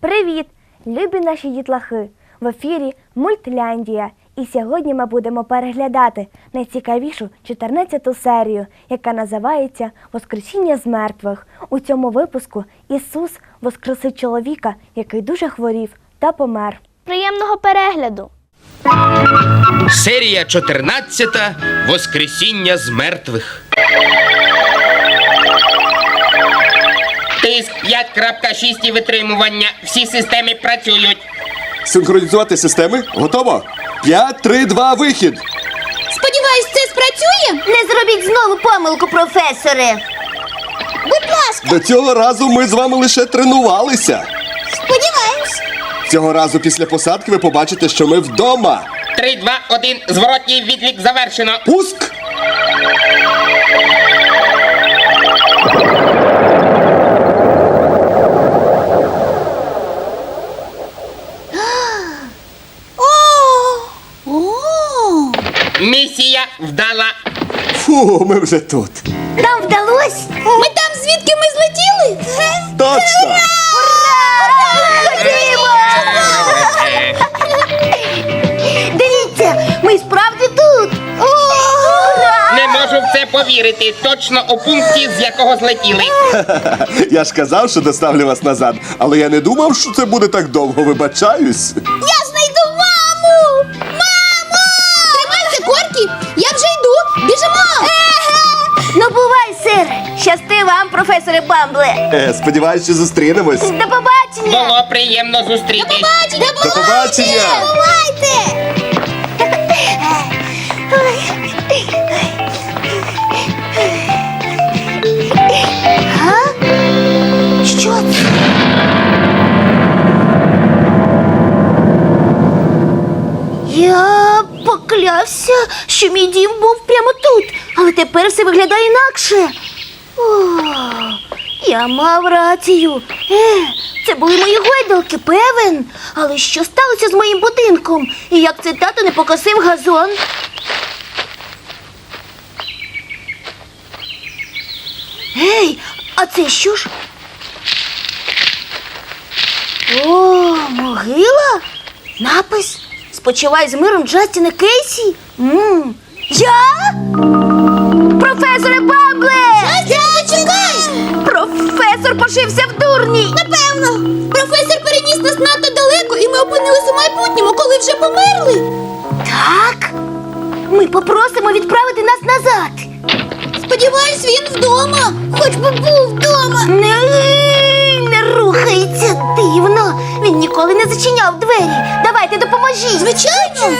Привіт, любі наші дітлахи! В ефірі Мультляндія. І сьогодні ми будемо переглядати найцікавішу 14-ту серію, яка називається Воскресіння з мертвих. У цьому випуску Ісус воскресив чоловіка, який дуже хворів та помер. Приємного перегляду! Серія 14. Воскресіння з мертвих. Тиск 5.6 і витримування. Всі системи працюють. Синхронізувати системи? Готово? 5, 3, 2, вихід! Сподіваюсь, це спрацює? Не зробіть знову помилку, професоре. Будь ласка, До цього разу ми з вами лише тренувалися. сподіваюсь. Цього разу після посадки ви побачите, що ми вдома. 3, 2, 1. Зворотній відлік завершено. Пуск! Місія вдала. Фу, ми вже тут. Нам вдалось? Ми там, звідки ми злетіли? Точно! Дивіться, ми справді тут. Не можу в це повірити. Точно у пункті, з якого злетіли. Я ж казав, що доставлю вас назад, але я не думав, що це буде так довго. Вибачаюсь. Я професоре Бамбле. Е, сподіваюсь, що зустрінемось. До побачення. Було приємно зустрітись. Побачення! До побачення! Бувайте! А? Що це? Я поклявся, що мій дім був прямо тут, але тепер все виглядає інакше. О, я мав рацію. Е, це були мої гойдалки, певен. Але що сталося з моїм будинком? І як це тато не покосив газон? Гей, а це що ж? О, могила? Напис Спочивай з миром Джастіна Кейсі? М, Я? Пошився в дурні! Напевно, професор переніс нас надто далеко, і ми опинились у майбутньому, коли вже померли. Так? Ми попросимо відправити нас назад. Сподіваюсь, він вдома. Хоч би був вдома. Не, не рухається дивно. Він ніколи не зачиняв двері. Давайте допоможіть. Звичайно.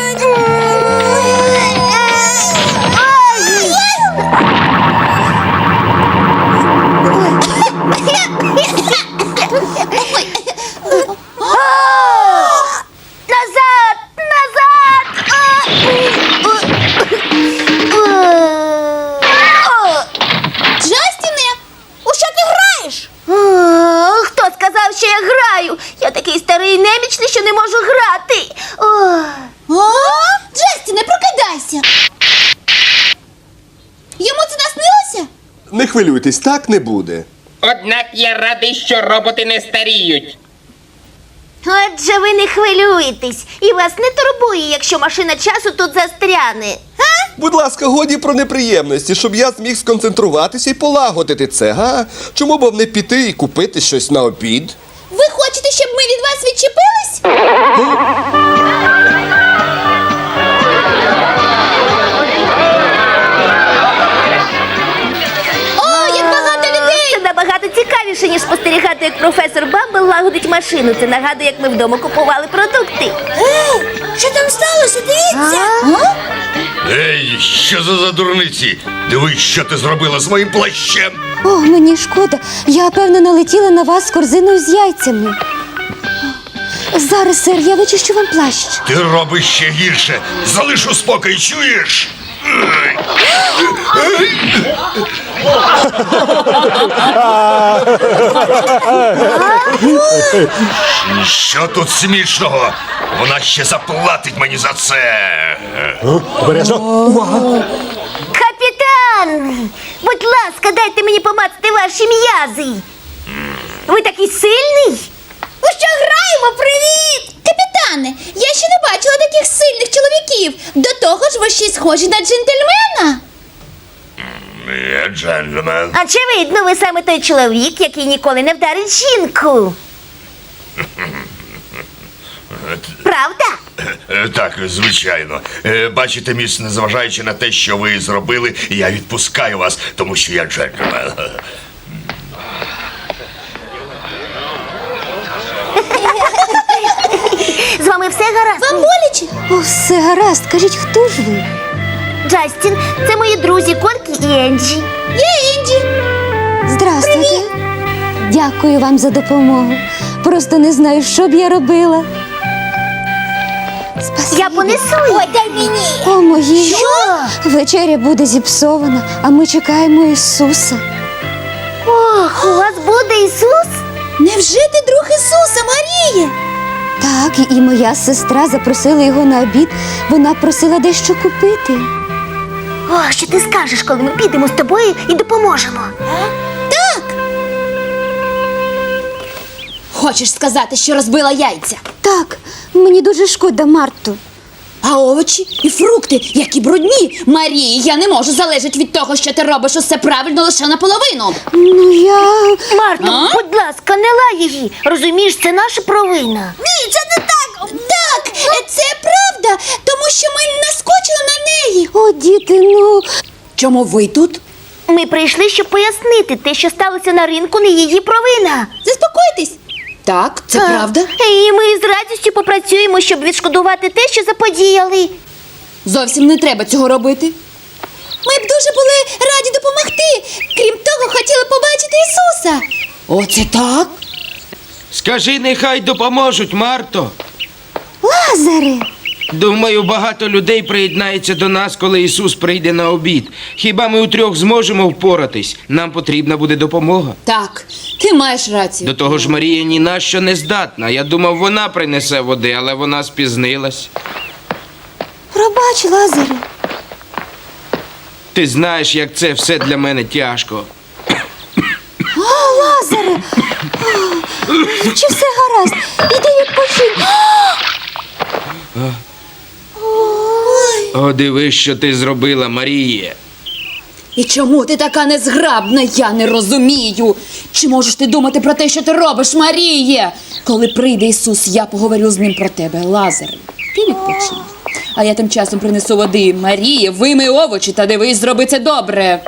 Хвилюйтесь, так не буде. Однак я радий, що роботи не старіють. Отже, ви не хвилюєтесь, і вас не турбує, якщо машина часу тут застряне. Будь ласка, годі про неприємності, щоб я зміг сконцентруватися і полагодити це, га? Чому б вам не піти і купити щось на обід? Ви хочете, щоб ми від вас відчепились? Професор Бамбл лагодить машину. Це нагадує, як ми вдома купували продукти. Ей, що там сталося? Дивіться! А? Ей, що за, за дурниці? Дивись, що ти зробила з моїм плащем. О, мені шкода. Я певно налетіла на вас з корзиною з яйцями. Зараз, сер, я вичищу вам плащ. Ти робиш ще гірше. Залиш у спокій, чуєш? Що тут смішного? Вона ще заплатить мені за це. Капітан! Будь ласка, дайте мені помацати ваші м'язи. Ви такий сильний? У що граємо? Привіт! Капітане, я ще не бачила таких сильних чоловіків. До того ж, ви ще й схожі на джентльмена. Я джентльмен. Очевидно, ви саме той чоловік, який ніколи не вдарить жінку. Правда? Так, звичайно. Е, Бачите, міс, незважаючи на те, що ви зробили, я відпускаю вас, тому що я джентльмен. З вами все гаразд? Вам боляче? О, все гаразд. Кажіть, хто ж ви? Джастін, це мої друзі Коркі і Енджі. Я Інді. Здрастуйте. Дякую вам за допомогу. Просто не знаю, що б я робила. Спасибі. Я понесу. Ой, дай мені. О, мої. Вечеря буде зіпсована, а ми чекаємо Ісуса. Ох, у вас буде Ісус? Невже ти друг Ісуса, Марія? Так, і моя сестра запросила його на обід. Вона просила дещо купити. О, що ти скажеш, коли ми підемо з тобою і допоможемо? Так. Хочеш сказати, що розбила яйця? Так, мені дуже шкода, Марту. А овочі і фрукти, які брудні. Марії, я не можу залежати від того, що ти робиш усе правильно лише наполовину. Ну я. Марто, А? будь ласка, не лай її. Розумієш, це наша провина. Ні, це не так. Так, це правда, тому що ми наскочили на неї. О, діти, ну. Чому ви тут? Ми прийшли, щоб пояснити, те, що сталося на ринку, не її провина. Заспокойтесь. Так, це правда. І ми з радістю попрацюємо, щоб відшкодувати те, що заподіяли. Зовсім не треба цього робити. Ми б дуже були раді допомогти. Крім того, хотіли побачити Ісуса. Оце так? Скажи, нехай допоможуть, Марто. Лазаре. Думаю, багато людей приєднається до нас, коли Ісус прийде на обід. Хіба ми утрьох зможемо впоратись? Нам потрібна буде допомога. Так, ти маєш рацію. До того ж, Марія ні на що не здатна. Я думав, вона принесе води, але вона спізнилась. Пробач, Лазаре. Ти знаєш, як це все для мене тяжко. О, Лазаре. О, Чи все гаразд? Іди відпочинь. О, дивись, що ти зробила, Маріє. І чому ти така незграбна? Я не розумію. Чи можеш ти думати про те, що ти робиш, Маріє? Коли прийде Ісус, я поговорю з ним про тебе, Лазар. Ти відпочинь. А я тим часом принесу води. Маріє, вийми овочі та дивись, зроби це добре.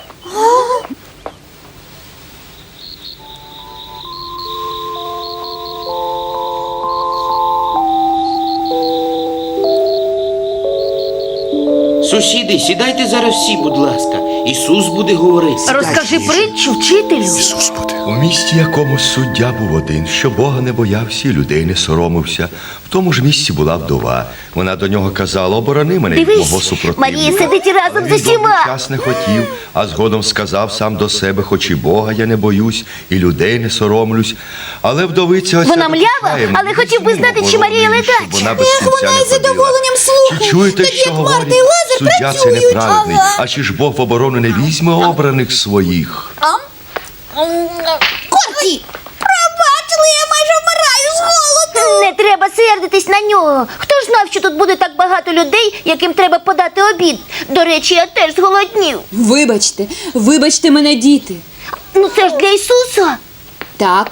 Сідайте зараз всі, будь ласка. Ісус буде говорити. Розкажи притчу, вчителю. Ісус буде. У місті якомусь суддя був один, що Бога не боявся і людей не соромився. В тому ж місці була вдова. Вона до нього казала, оборони мене від мого супротивника. Марія сидить разом з Він усіма. час не хотів, а згодом сказав сам до себе, хоч і Бога я не боюсь, і людей не соромлюсь. Але вдовиця ось Вона млява, але хотів би знати, чи Марія ледача. Вона без Ех, кінця вона не із задоволенням ходила. слухає. Чуєте, що говорить? і Лазар Суддя це працюють. неправедний. А чи ж Бог в оборону не візьме обраних своїх? Коркі! Пробачили, я майже вмираю з голоду. Не треба сердитись на нього. Хто ж знав, що тут буде так багато людей, яким треба подати обід? До речі, я теж зголоднів. Вибачте, вибачте мене, діти. Ну це ж для Ісуса. Так,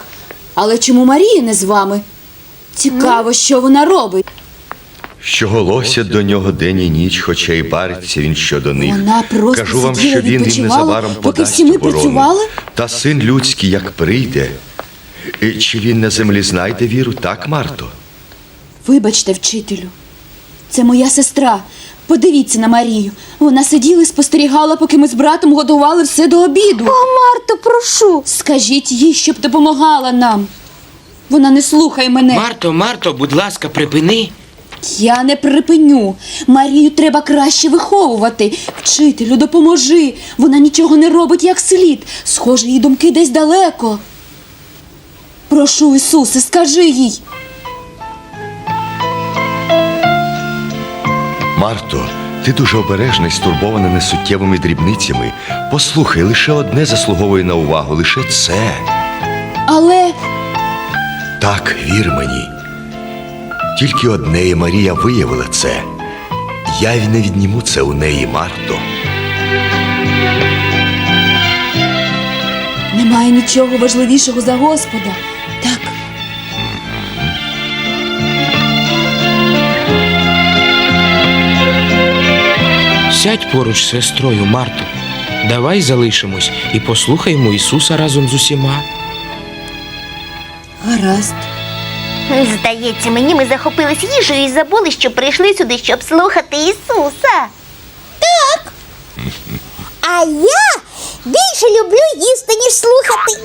але чому Марія не з вами? Цікаво, що вона робить. Що голосять до нього день і ніч, хоча й бариться він щодо них. Вона просто Кажу вам, сиділа, що він їм відпочивала, незабаром поки подасть всі ми оборону. працювали? Та син людський, як прийде, і чи він на землі знайде віру, так, Марто? Вибачте, вчителю. Це моя сестра. Подивіться на Марію. Вона сиділа і спостерігала, поки ми з братом готували все до обіду. О, Марто, прошу. Скажіть їй, щоб допомагала нам. Вона не слухає мене. Марто, Марто, будь ласка, припини. Я не припиню. Марію треба краще виховувати. Вчителю, допоможи. Вона нічого не робить як слід. Схоже, її думки десь далеко. Прошу, Ісусе, скажи їй. Марто, ти дуже обережна і стурбована несуттєвими дрібницями. Послухай, лише одне заслуговує на увагу, лише це. Але Так, вір мені. Тільки одне і Марія виявила це. Я й не відніму це у неї, Марто. Немає нічого важливішого за Господа. Так, Сядь поруч з сестрою, Марто. Давай залишимось і послухаємо Ісуса разом з усіма. гаразд. Здається, мені ми захопились їжею і забули, що прийшли сюди, щоб слухати Ісуса. Так. А я більше люблю їсти, ніж слухати.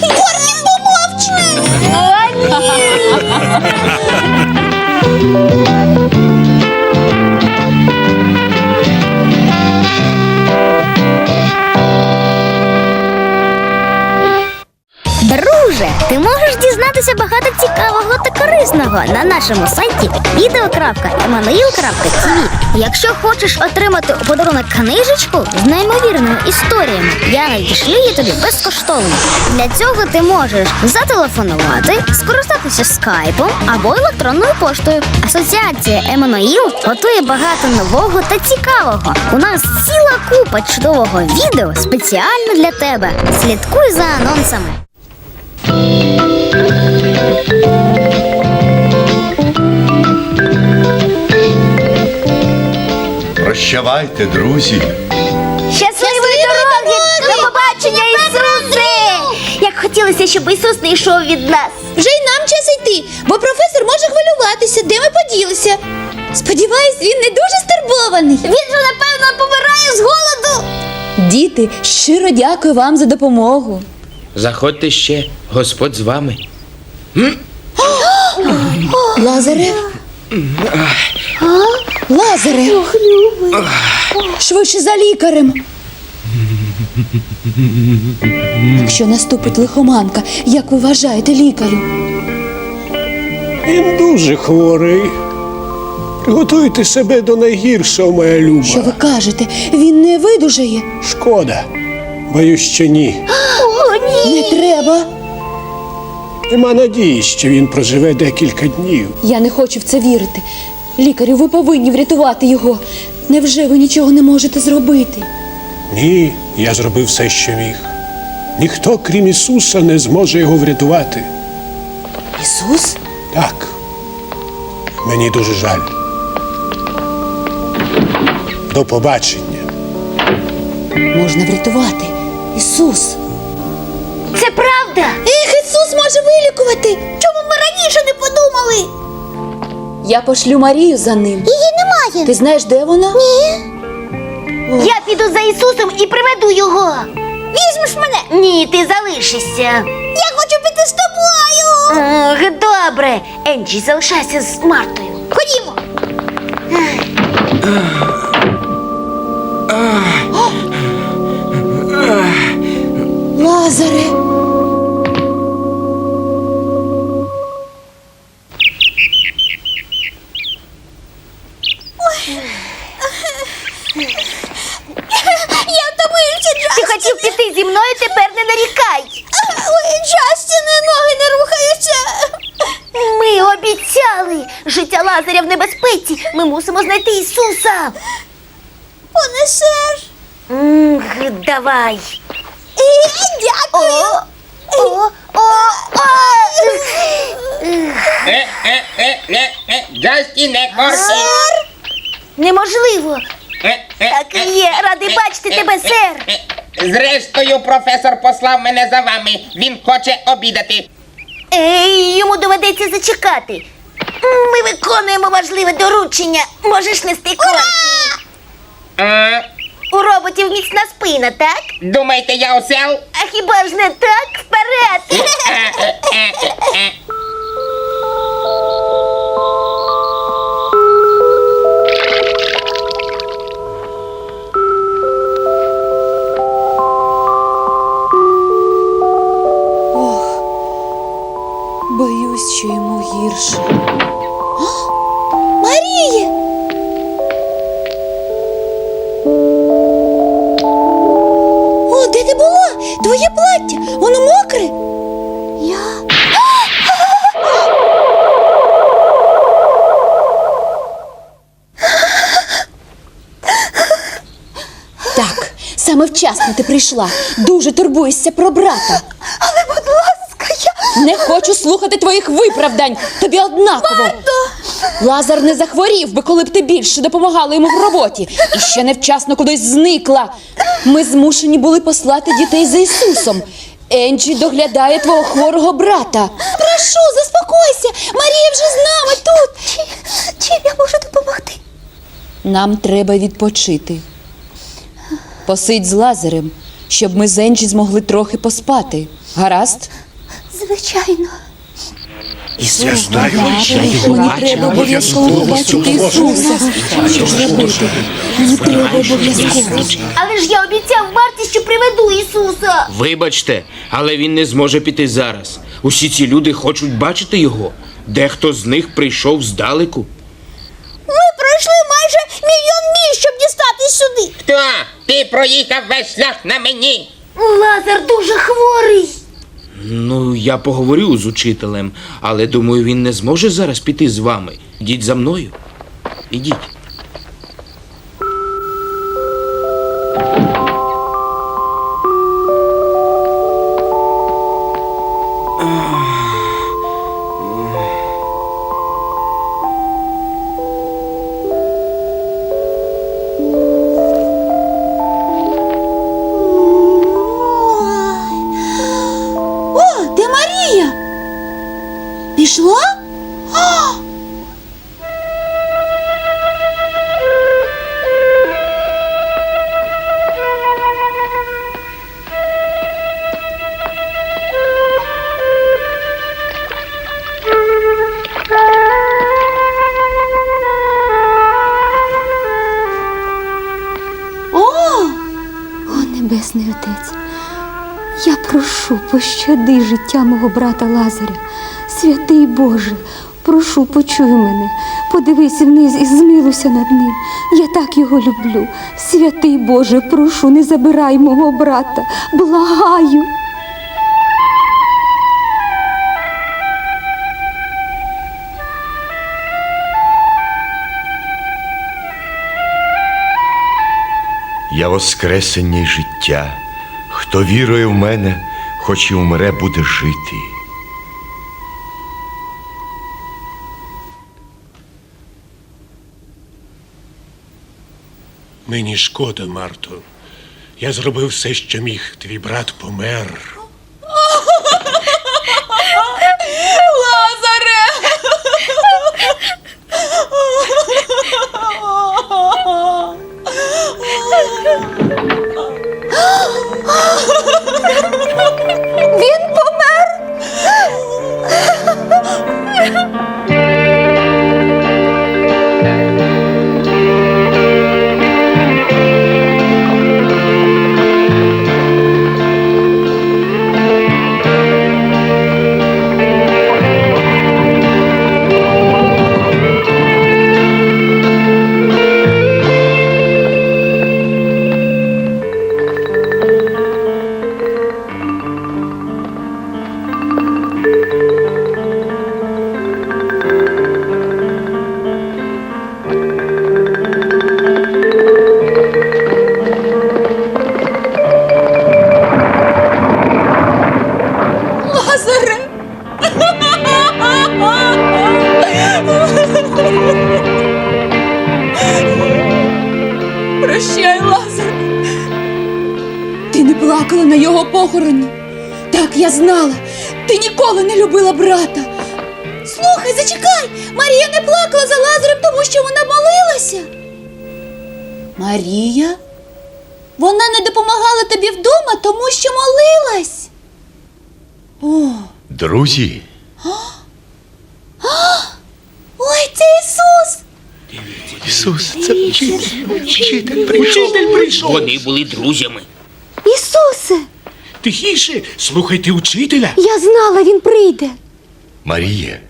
Корні, помовчи! Друже, ти можеш дізнатися багато цікавого та корисного на нашому сайті video.emanuil.tv Якщо хочеш отримати у подарунок книжечку з неймовірними історіями, я надішлю її тобі безкоштовно. Для цього ти можеш зателефонувати, скористатися скайпом або електронною поштою. Асоціація Еммануїл готує багато нового та цікавого. У нас ціла купа чудового відео спеціально для тебе. Слідкуй за анонсами. Прощавайте, друзі. Щасливої дороги! До побачення, Ісусе! Як хотілося, щоб Ісус не йшов від нас. Вже й нам час йти, бо професор може хвилюватися, де ми поділися. Сподіваюсь, він не дуже стурбований. Він же, напевно, помирає з голоду. Діти, щиро дякую вам за допомогу. Заходьте ще, Господь з вами. Лазаре? Лазаре! Швидше за лікарем. Якщо наступить лихоманка, як ви вважаєте лікарю? Він дуже хворий. Приготуйте себе до найгіршого, моя люба. Що ви кажете? Він не видужає? Шкода. Боюсь, що ні. Не треба. Нема надії, що він проживе декілька днів. Я не хочу в це вірити. Лікарю, ви повинні врятувати його. Невже ви нічого не можете зробити? Ні, я зробив все, що міг. Ніхто, крім Ісуса, не зможе його врятувати. Ісус? Так. Мені дуже жаль. До побачення. Можна врятувати. Ісус. Правда. Ех, Ісус може вилікувати. Чому ми раніше не подумали? Я пошлю Марію за ним. Її немає. Ти знаєш, де вона? Ні. Я піду за Ісусом і приведу його. Візьмеш мене? Ні, ти залишишся. Я хочу піти з тобою. Ох, добре. Енджі, залишайся з Мартою. Ходімо. Лазаре. Давай. Дякую. О, о, о, о. Е, е, е, е, е, Джасті не корти. Неможливо. Е, е, Так е, і є. е, Радий е, бачити е, тебе, е, сер. е. Зрештою, професор послав мене за вами. Він хоче обідати. Ей, йому доведеться зачекати. Ми виконуємо важливе доручення. Можеш нести корки. А, У роботів міцна спина, так? думаєте, я осел? А хіба ж не так? Вперед! Вчасно ти прийшла. Дуже турбуєшся про брата. Але, будь ласка, я. Не хочу слухати твоїх виправдань. Тобі однаково. Лазар не захворів би, коли б ти більше допомагала йому в роботі. І ще невчасно кудись зникла. Ми змушені були послати дітей за Ісусом. Енджі доглядає твого хворого брата. Прошу, заспокойся. Марія вже з нами тут. Чим я можу допомогти? Нам треба відпочити. Посидь з Лазарем, щоб ми з Енджі змогли трохи поспати. Гаразд? Звичайно. Мені треба обов'язково побачити Ісуса. Що ж робити? Мені треба обов'язково. Але ж я обіцяв Марті, що приведу Ісуса. Вибачте, але він не зможе піти зараз. Усі ці люди хочуть бачити його. Дехто з них прийшов здалеку. Ми пройшли майже мільйон міль, щоб дістатись сюди. Хто? Ти проїхав весь шлях на мені. Лазар дуже хворий. Ну, я поговорю з учителем, але думаю, він не зможе зараз піти з вами. Ідіть за мною. Ідіть. О! О! О, Небесний Отець, я прошу, пощади життя мого брата Лазаря. Святий Боже, прошу, почуй мене, подивись вниз і змилуйся над ним. Я так його люблю. Святий Боже, прошу, не забирай мого брата, благаю. Я воскресення й життя. Хто вірує в мене, хоч і вмре, буде жити. Мені шкода, Марто. Я зробив все, що міг. Твій брат помер. Лазаре! знала. Ти ніколи не любила брата. Слухай, зачекай! Марія не плакала за Лазарем, тому що вона молилася. Марія? Вона не допомагала тобі вдома, тому що молилась. Друзі, Ой, це Ісус! Ісус, це вчитель, вчитель прийшов. Вони були друзями. Ісусе, Тихіше, слухайте учителя. я знала, він прийде. Марія,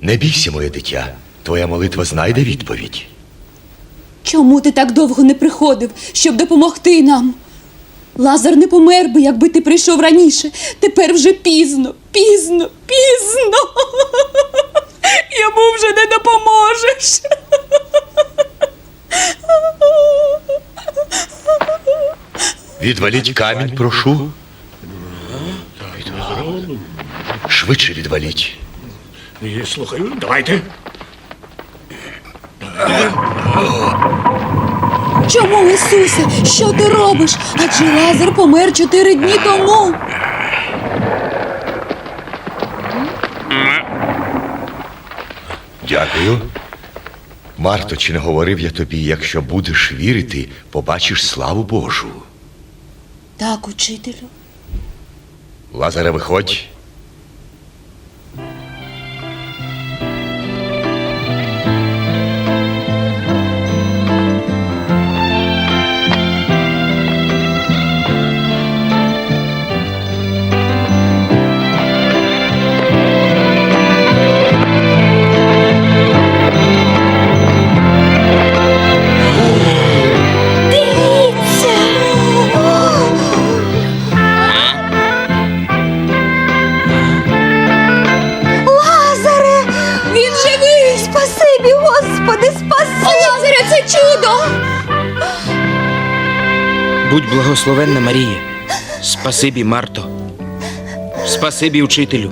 не бійся, моє дитя. Твоя молитва знайде відповідь. Чому ти так довго не приходив, щоб допомогти нам? Лазар не помер би, якби ти прийшов раніше. Тепер вже пізно, пізно, пізно. Йому вже не допоможеш. Відваліть камінь, прошу. Швидше відваліть. Я слухаю, давайте. Чому, Ісусе? Що ти робиш? Адже Лазар помер чотири дні тому. Дякую. Марто, чи не говорив я тобі, якщо будеш вірити, побачиш славу Божу. Так, учителю. Лазаре, виходь. Благословенна Марія. Спасибі, Марто. Спасибі, учителю.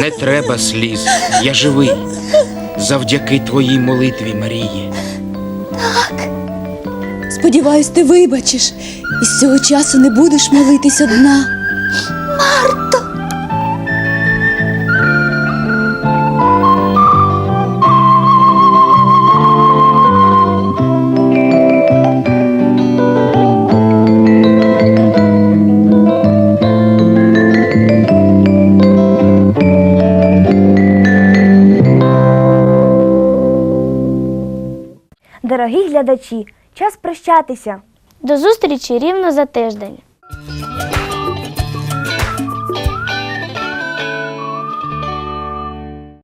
Не треба сліз. Я живий. Завдяки твоїй молитві, Марії. Так. Сподіваюсь, ти вибачиш і з цього часу не будеш молитись одна. Дорогі глядачі, час прощатися. До зустрічі рівно за тиждень.